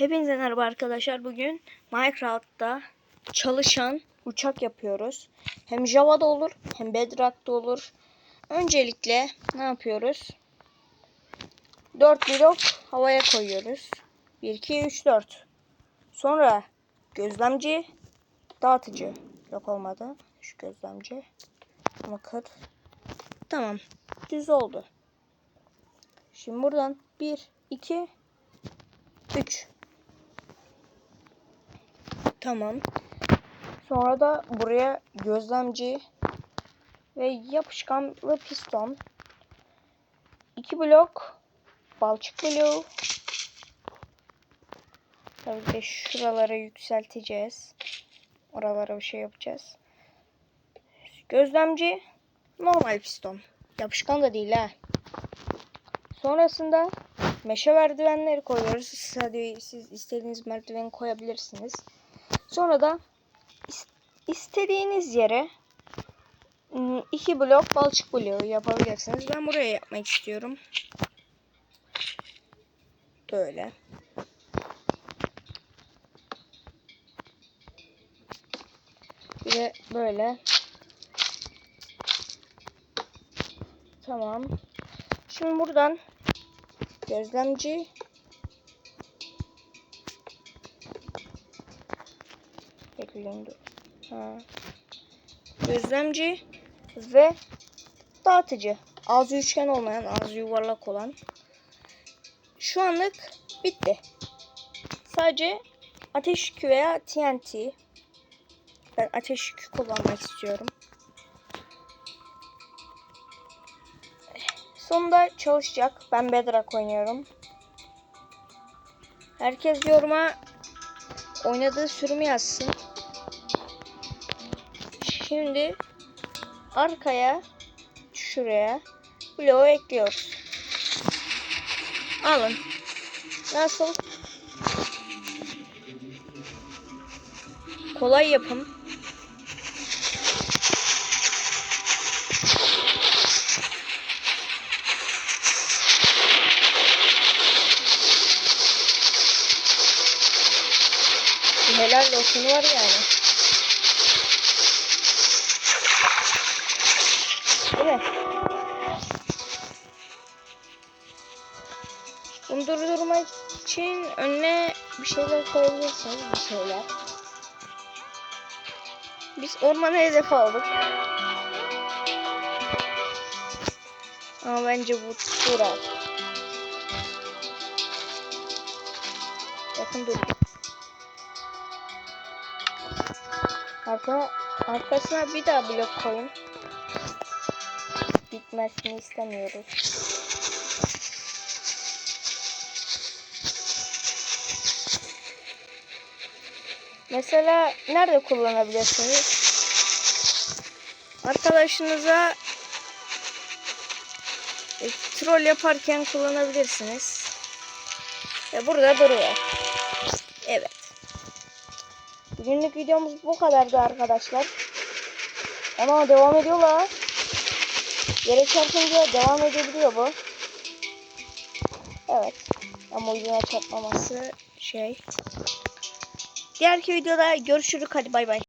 Hepinize merhaba arkadaşlar. Bugün Minecraft'ta çalışan uçak yapıyoruz. Hem Java'da olur hem Bedrock'ta olur. Öncelikle ne yapıyoruz? 4 blok havaya koyuyoruz. 1, 2, 3, 4. Sonra gözlemci, dağıtıcı. Yok olmadı. Şu gözlemci. Bunu kır. Tamam. Düz oldu. Şimdi buradan 1, 2, 3. Tamam. Sonra da buraya gözlemci ve yapışkanlı piston. 2 blok balçık bloğu. Tabii de şuralara yükselteceğiz. Oralara bir şey yapacağız. Gözlemci normal piston. Yapışkan da değil ha. Sonrasında meşe merdivenleri koyuyoruz. Hadi siz istediğiniz merdiveni koyabilirsiniz. Sonra da is- istediğiniz yere ım, iki blok balçık bloğu yapabilirsiniz. Ben buraya yapmak istiyorum. Böyle. Bir de böyle. Tamam. Şimdi buradan gözlemci Dur. Ha. Gözlemci ve dağıtıcı. Ağzı üçgen olmayan, ağzı yuvarlak olan. Şu anlık bitti. Sadece ateş yükü veya TNT. Ben ateş yükü kullanmak istiyorum. Sonunda çalışacak. Ben Bedrock oynuyorum. Herkes yoruma oynadığı sürümü yazsın. Şimdi arkaya şuraya bloğu ekliyoruz. Alın. Nasıl? Kolay yapım. Helal olsun var yani. Mi? Bunu durdurmak için önüne bir şeyler koyabilirsiniz. Bir şeyler. Biz ormanı hedef aldık. Ama bence bu durar. Bakın dur. Arka, arkasına bir daha blok koyun. Bitmesini istemiyoruz. Mesela nerede kullanabilirsiniz? Arkadaşınıza e, troll yaparken kullanabilirsiniz. Ve burada duruyor. Evet. Bugünlük videomuz bu kadardı arkadaşlar. Ama devam ediyorlar. Yere çarpınca devam edebiliyor bu. Evet. Ama ucuna çarpmaması şey. Diğerki videoda görüşürüz. Hadi bay bay.